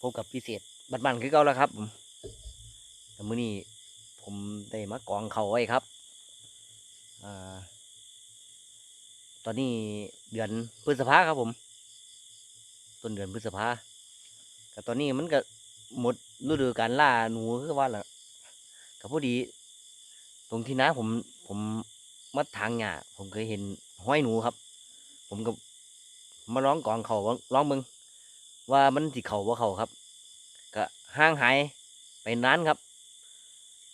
พบกับพิเศษบันๆคือเก่าแล้วครับผมแต่มื้อนี้ผมได้มากองเขาไว้ครับอตอนนี้เดือนพฤษภาครับผม ต้นเดือนพฤษภาแต่ตอนนี้มันก็หมดฤดูการล่าหนูคือว่าล่ะก็พอดี ตรงที่น้าผมผมมาทางหญ้าผมเคยเห็นห้อยหนูครับ ผมก็มาร้องกองเขาร้องมึง ว่ามันสิเขาว่าเขาครับก็ห่างหายไปนานครับ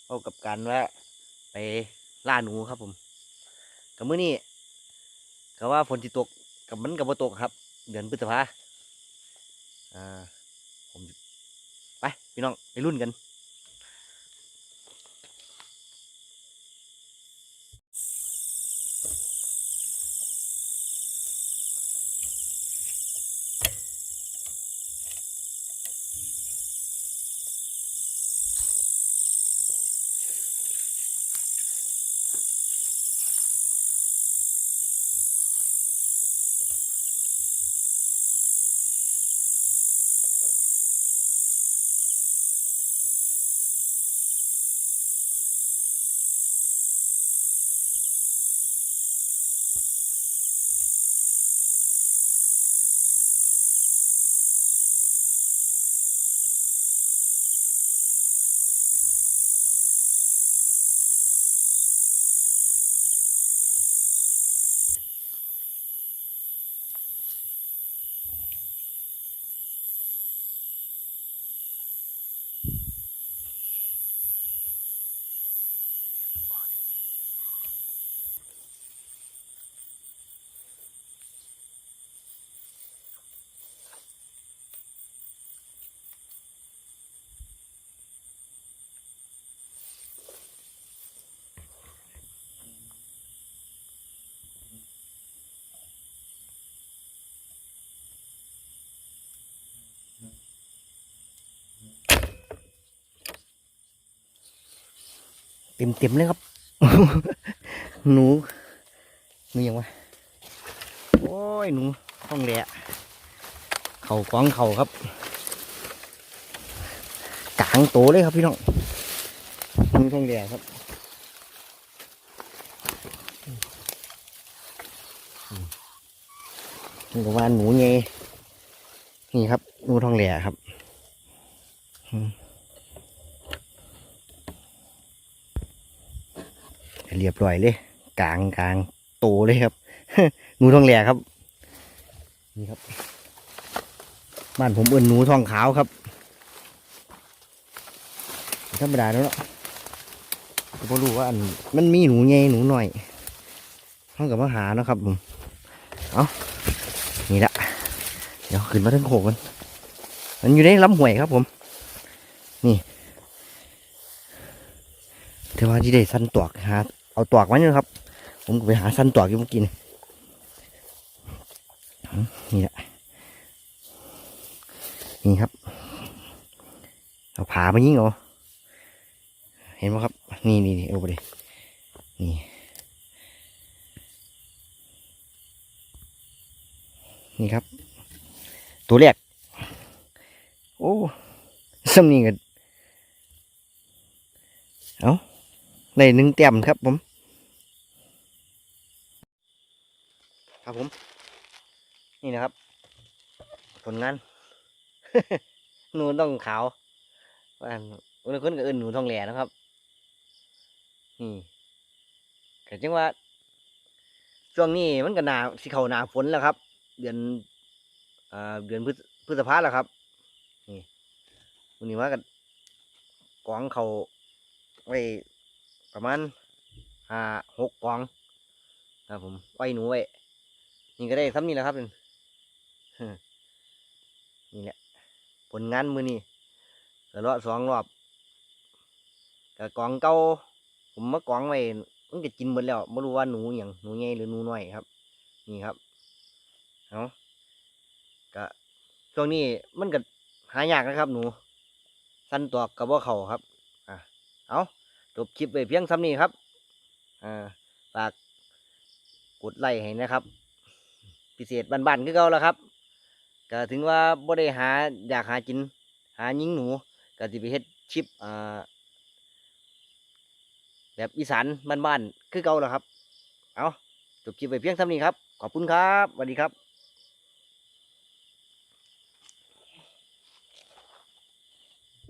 เท่ากับการว่าไปล่าหนูครับผมกับมื้อนี้ก็ว่าฝนสิตกกับมันกับบ่ตกครับ เดือนพฤษภาอ่าผมไปพี่น้องไปรุ่นกัน เต็มเต็มๆเลยครับ หนูหนูยังวะโอ้ยหนูห้องแหละเข่ากองเข่าครับกลางโตเลยครับพี่น้องหนูท้องแหละครับนี่ก็ว่าหนูไงนี่ครับหนูท้องแหละครับอืม เรียบร้อยเลยกลางกลางโตเลยครับหนูทองแหล่ครับ นี่ครับ บ้านผมเอิ้นหนูทองขาวครับธรรมดาแล้วเนาะก็บ่รู้ว่าอันมันมีหนูใหญ่หนูหน่อยห้องกับมาหาเนาะครับผมเอานี่ละเดี๋ยวขึ้นมาทั้งโขกกัน มันอยู่ในลำห้วยครับผม นี่แต่ว่าที่ได้สั้นตวกหา เอาตอกมาอยู่ครับ ผมไปหาสั้นตอกอยู่เมื่อกี้นี่นี่แหละนี่ครับ เอาผามายิงเอาเห็นไหมครับ นี่นี่นี่เอาไปดินี่นี่ครับ ตัวแรกโอ้ซ้ำนี่กันเอาได้หนึ่งเต็มครับผม ครับผม นี่นะครับ ผลงาน หนูต้องขาวว่าบางคนก็เอินหนูทองแหล่นะครับ นี่แต่จังว่าช่วงนี้มันก็หนาสิเขาหนาฝนแล้วครับ เดือนอ่าเดือนพฤษพฤษภาแล้วครับ นี่วันนี้ว่ากันกองเขาไว้ประมาณห้าหกกล่องครับผมไว้หนูไว้ นี่ก็ได้ซ้ำนี่แหละครับนี่แหละผลงานมือนี่กระเลาะสองรอบกับกองเก่าผมมากองไว้มันก็กินหมดแล้วไม่รู้ว่าหนูอย่างหนูใหญ่หรือหนูน้อยครับ นี่ครับเอาก็ช่วงนี้มันก็หายากนะครับ หนู สั้นตัวกับว่าเขาครับ อะเอาจบคลิปไปเพียงซ้ำนี้ครับ อ่าฝากกดไลค์ให้นะครับ พิเศษบ้านๆคือเก่าแล้วครับก็ถึงว่าบ่ได้หาอยากหากิน หายิงหนูก็สิไปเฮ็ดชิปอ่าแบบอีสานบ้านๆคือเก่าแล้วครับ เอาจบคลิปไปเพียงเท่านี้ครับ ขอบคุณครับสวัสดีครับ